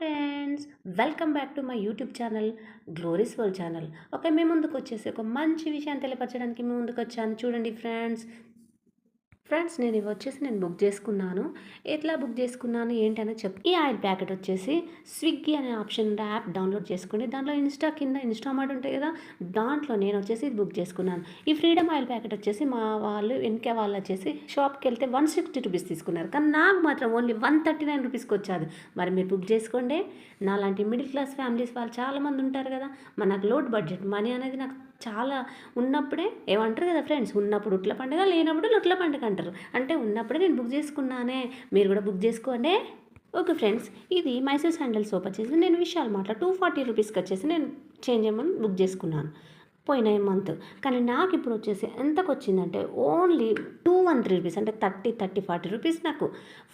Friends welcome back to my YouTube channel Glories World channel okay మీ ముందుకు వచ్చేసి ఒక మంచి విషయాన్ని తెలియపరచడానికి మీ ముందుకు వచ్చాను. చూడండి ఫ్రెండ్స్ ఫ్రెండ్స్ నేను ఇవి వచ్చేసి నేను బుక్ చేసుకున్నాను. ఎట్లా బుక్ చేసుకున్నాను ఏంటనే చెప్ ఈ ఆయిల్ ప్యాకెట్ వచ్చేసి స్విగ్గీ అనే ఆప్షన్ ఉండే యాప్ డౌన్లోడ్ చేసుకోండి. దాంట్లో ఇన్స్టా కింద ఇన్స్టామార్ట్ ఉంటాయి కదా దాంట్లో నేను వచ్చేసి ఇది బుక్ చేసుకున్నాను. ఈ ఫ్రీడమ్ ఆయిల్ ప్యాకెట్ వచ్చేసి మా వాళ్ళు వెనక వాళ్ళు వచ్చేసి షాప్కి వెళ్తే వన్ సిక్స్టీ రూపీస్ తీసుకున్నారు. కానీ నాకు మాత్రం ఓన్లీ వన్ థర్టీ నైన్ రూపీస్కి వచ్చాది. మరి మీరు బుక్ చేసుకోండి. నాలాంటి మిడిల్ క్లాస్ ఫ్యామిలీస్ వాళ్ళు చాలామంది ఉంటారు కదా మనకు లోడ్ బడ్జెట్ మనీ అనేది నాకు చాలా ఉన్నప్పుడే ఏమంటారు కదా ఫ్రెండ్స్ ఉన్నప్పుడు ఉట్ల పండుగ లేనప్పుడు లొట్ల పండుగ అంటారు. అంటే ఉన్నప్పుడే నేను బుక్ చేసుకున్నానే మీరు కూడా బుక్ చేసుకోండి. ఓకే ఫ్రెండ్స్ ఇది మైసూర్ శాండల్ సోప్ వచ్చేసి నేను విషయాలు మాట్లా టూ ఫార్టీ రూపీస్కి వచ్చేసి నేను చేంజ్ చేయమని బుక్ చేసుకున్నాను. పోయినాయి మంత్ కానీ నాకు ఇప్పుడు వచ్చేసి ఎంతకు వచ్చిందంటే only two one three rupees అంటే థర్టీ థర్టీ ఫార్టీ రూపీస్ నాకు.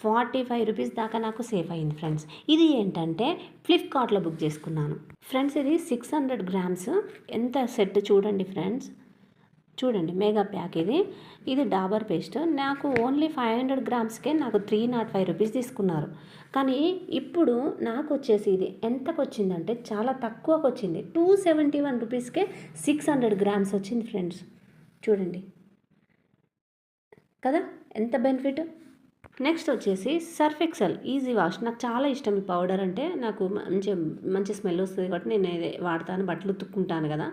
ఫార్టీ ఫైవ్ రూపీస్ దాకా నాకు సేవ్ అయింది ఫ్రెండ్స్ ఇది ఏంటంటే ఫ్లిప్కార్ట్లో బుక్ చేసుకున్నాను. ఫ్రెండ్స్ ఇది సిక్స్ హండ్రెడ్ గ్రామ్స్ ఎంత సెట్ చూడండి ఫ్రెండ్స్ చూడండి మెగా ప్యాక్ ఇది. ఇది డాబర్ పేస్ట్. నాకు ఓన్లీ ఫైవ్ హండ్రెడ్ గ్రామ్స్కే నాకు త్రీ నాట్ ఫైవ్ రూపీస్ తీసుకున్నారు. కానీ ఇప్పుడు నాకు వచ్చేసి ఇది ఎంతకు వచ్చిందంటే చాలా తక్కువకు వచ్చింది. టూ సెవెంటీ వన్ రూపీస్కే సిక్స్ హండ్రెడ్ గ్రామ్స్ వచ్చింది ఫ్రెండ్స్ చూడండి. కదా? ఎంత బెనిఫిట్ నెక్స్ట్ వచ్చేసి సర్ఫ్ ఎక్సెల్ ఈజీ వాష్ నాకు చాలా ఇష్టం ఈ పౌడర్ అంటే. నాకు మంచి మంచి స్మెల్ వస్తుంది కాబట్టి నేను వాడతాను బట్టలు ఉతుక్కుంటాను కదా.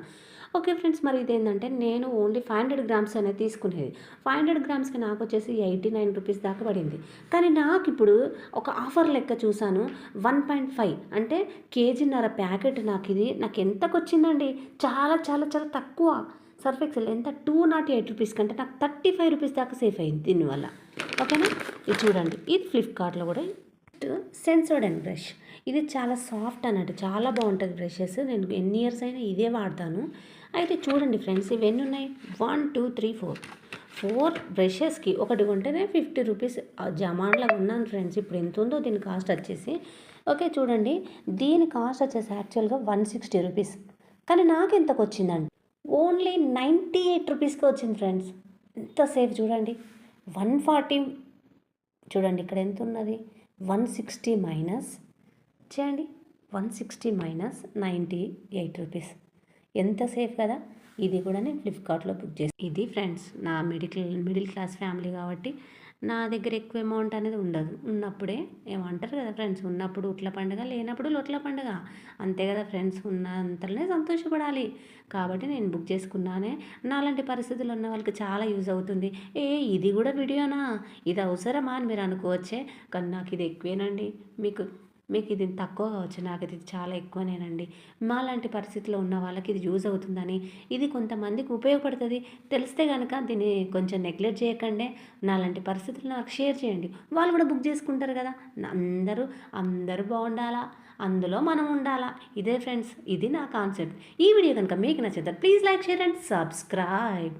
ఓకే ఫ్రెండ్స్ మరి ఇదేంటంటే నేను ఓన్లీ ఫైవ్ హండ్రెడ్ గ్రామ్స్ అనేది తీసుకునేది. ఫైవ్ హండ్రెడ్ గ్రామ్స్కి నాకు వచ్చేసి ఎయిటీ నైన్ రూపీస్ దాకా పడింది. కానీ నాకు ఇప్పుడు ఒక ఆఫర్ లెక్క చూశాను వన్ పాయింట్ ఫైవ్. అంటే కేజీన్నర ప్యాకెట్ నాకు ఇది. నాకు ఎంతకు వచ్చిందండి? చాలా చాలా చాలా తక్కువ. సర్ఫ్ ఎక్సెల్ ఎంత? టూ నాట్ ఎయిట్ రూపీస్ కంటే నాకు థర్టీ ఫైవ్ రూపీస్ దాకా సేఫ్ అయింది దీనివల్ల. ఓకేనా? ఇది చూడండి. ఇది ఫ్లిప్కార్ట్లో కూడా సెన్సోడ్ అండ్ బ్రష్. ఇది చాలా సాఫ్ట్ అన్నట్టు చాలా బాగుంటుంది బ్రషెస్. నేను ఎన్ని ఇయర్స్ అయినా ఇదే వాడతాను. అయితే చూడండి ఫ్రెండ్స్ ఇవి ఎన్ని ఉన్నాయి? One two three four. Four బ్రషెస్కి ఒకటి కొంటేనే ఫిఫ్టీ రూపీస్ జమాన్లో ఉన్నాను ఫ్రెండ్స్. ఇప్పుడు ఎంత ఉందో దీని కాస్ట్ వచ్చేసి. ఓకే చూడండి. దీని కాస్ట్ వచ్చేసి యాక్చువల్గా వన్ సిక్స్టీ రూపీస్. కానీ నాకు ఎంతకు వచ్చిందండి? ఓన్లీ నైంటీ ఎయిట్ రూపీస్కి వచ్చింది ఫ్రెండ్స్. ఎంత సేఫ్ చూడండి. వన్ ఫార్టీ చూడండి ఇక్కడ ఎంత ఉన్నది. వన్ సిక్స్టీ మైనస్ చేయండి. One sixty minus ninety eight rupees. ఎంత సేఫ్ కదా? ఇది కూడా నేను ఫ్లిప్కార్ట్లో బుక్ చేసి ఇది ఫ్రెండ్స్ నా మిడిల్ మిడిల్ క్లాస్ ఫ్యామిలీ కాబట్టి నా దగ్గర ఎక్కువ అమౌంట్ అనేది ఉండదు. ఉన్నప్పుడే ఏమంటారు కదా ఫ్రెండ్స్ ఉన్నప్పుడు ఉట్ల పండుగ లేనప్పుడు లొట్ల పండుగ. అంతే కదా ఫ్రెండ్స్ ఉన్నంతలోనే సంతోషపడాలి. కాబట్టి నేను బుక్ చేసుకున్నానే. నాలాంటి పరిస్థితులు ఉన్న వాళ్ళకి చాలా యూజ్ అవుతుంది. ఏ ఇది కూడా వీడియోనా? ఇది అవసరమా అని మీరు అనుకోవచ్చే? కానీ నాకు ఇది ఎక్కువేనండి. మీకు మీకు ఇది తక్కువ కావచ్చు. నాకు ఇది చాలా ఎక్కువనేనండి. మాలాంటి పరిస్థితిలో ఉన్న వాళ్ళకి ఇది యూజ్ అవుతుందని ఇది కొంతమందికి ఉపయోగపడుతుంది. తెలిస్తే కనుక దీన్ని కొంచెం నెగ్లెక్ట్ చేయకండి. నాలాంటి పరిస్థితులు నాకు షేర్ చేయండి. వాళ్ళు కూడా బుక్ చేసుకుంటారు కదా. అందరూ అందరూ బాగుండాలా? అందులో మనం ఉండాలా? ఇదే ఫ్రెండ్స్ ఇది నా కాన్సెప్ట్. ఈ వీడియో కనుక మీకు నచ్చితే please like share and subscribe.